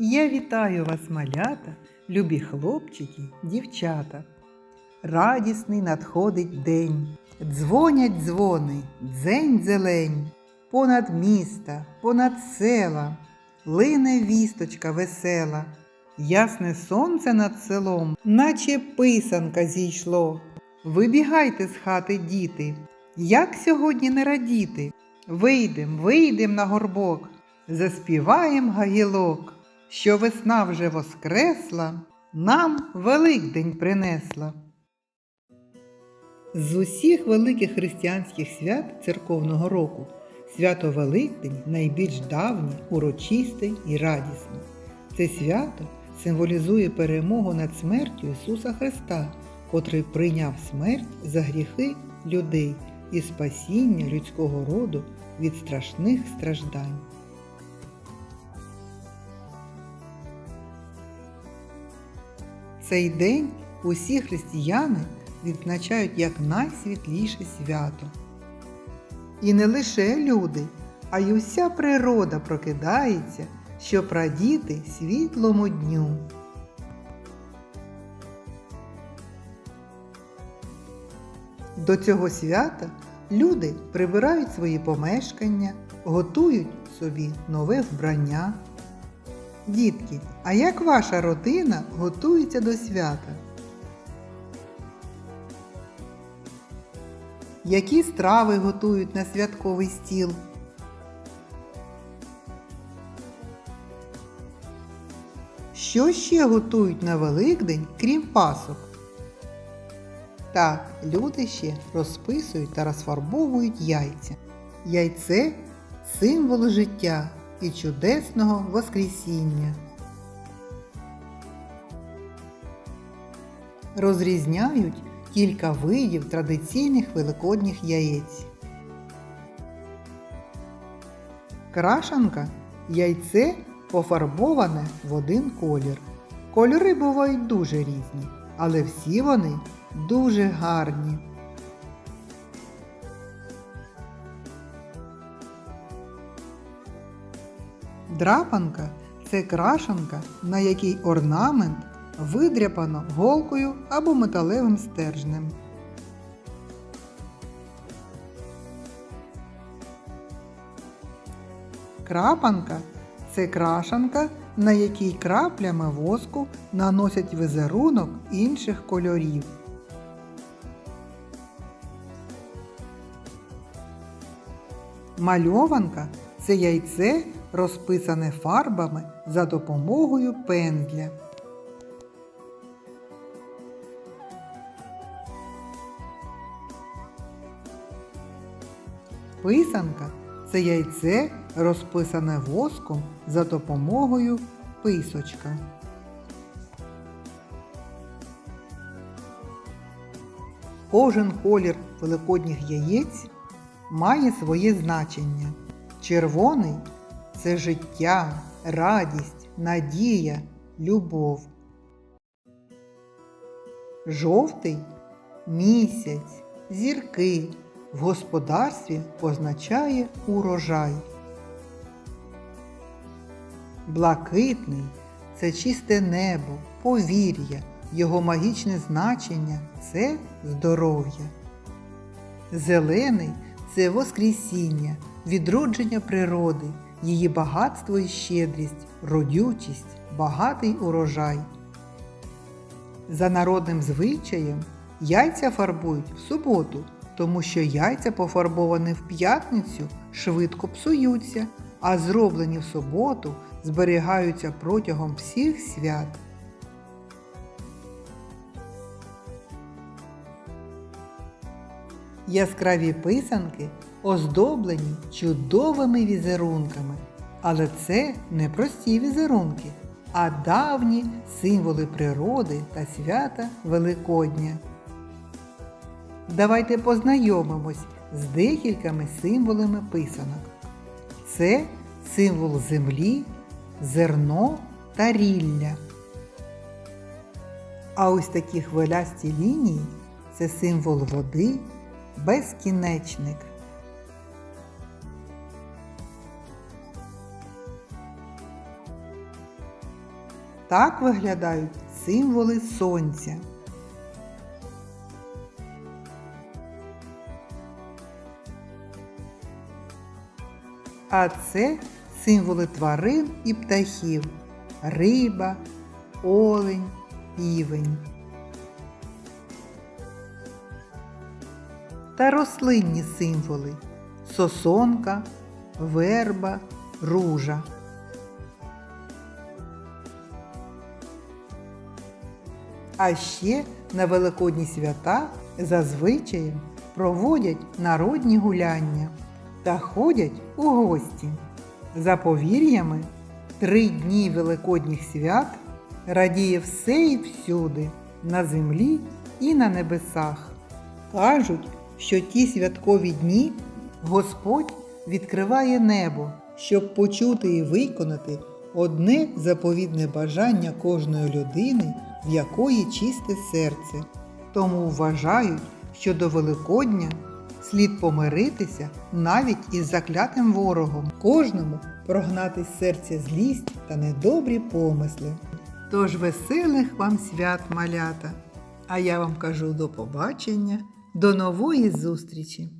Я вітаю вас, малята, любі хлопчики, дівчата. Радісний надходить день, дзвонять дзвони, дзень зелень, понад міста, понад села, лине вісточка весела, ясне сонце над селом, наче писанка зійшло. Вибігайте з хати, діти, як сьогодні не радіти? Вийдем, вийдем на горбок, заспіваєм гагілок, що весна вже воскресла, нам Великдень принесла. З усіх великих християнських свят церковного року свято Великдень найбільш давнє, урочисте і радісне. Це свято символізує перемогу над смертю Ісуса Христа, котрий прийняв смерть за гріхи людей і спасіння людського роду від страшних страждань. Цей день усі християни відзначають як найсвітліше свято. І не лише люди, а й уся природа прокидається, щоб радіти світлому дню. До цього свята люди прибирають свої помешкання, готують собі нове вбрання. Дітки, а як ваша родина готується до свята? Які страви готують на святковий стіл? Що ще готують на Великдень, крім пасок? Так, люди ще розписують та розфарбовують яйця. Яйце символ життя і чудесного Воскресіння. Розрізняють кілька видів традиційних великодніх яєць. Крашанка яйце пофарбоване в один колір. Кольори бувають дуже різні, але всі вони дуже гарні. Драпанка це крашанка, на якій орнамент видряпано голкою або металевим стержнем. Крапанка це крашанка, на якій краплями воску наносять візерунок інших кольорів. Мальованка це яйце, розписане фарбами за допомогою пензля. Писанка це яйце, розписане воском за допомогою писочка. Кожен колір великодніх яєць має своє значення. Червоний це життя, радість, надія, любов. Жовтий місяць, зірки в господарстві позначає урожай. Блакитний це чисте небо, повір'я, його магічне значення це здоров'я. Зелений це воскресіння, відродження природи, її багатство і щедрість, родючість, багатий урожай. За народним звичаєм яйця фарбують в суботу, тому що яйця пофарбовані в п'ятницю швидко псуються, а зроблені в суботу зберігаються протягом всіх свят. Яскраві писанки оздоблені чудовими візерунками. Але це не прості візерунки, а давні символи природи та свята Великодня. Давайте познайомимось з декількома символами писанок. Це символ землі, зерно та рілля. А ось такі хвилясті лінії це символ води, безкінечник. Так виглядають символи сонця. А це символи тварин і птахів риба, олень, півень. Та рослинні символи сосонка, верба, ружа. А ще на великодні свята зазвичай проводять народні гуляння та ходять у гості. За повір'ями, три дні великодніх свят радіє все і всюди, на землі і на небесах. Кажуть, що ті святкові дні Господь відкриває небо, щоб почути і виконати одне заповідне бажання кожної людини, в якої чисте серце. Тому вважають, що до Великодня слід помиритися навіть із заклятим ворогом, кожному прогнати з серця злість та недобрі помисли. Тож веселих вам свят, малята! А я вам кажу до побачення, до нової зустрічі!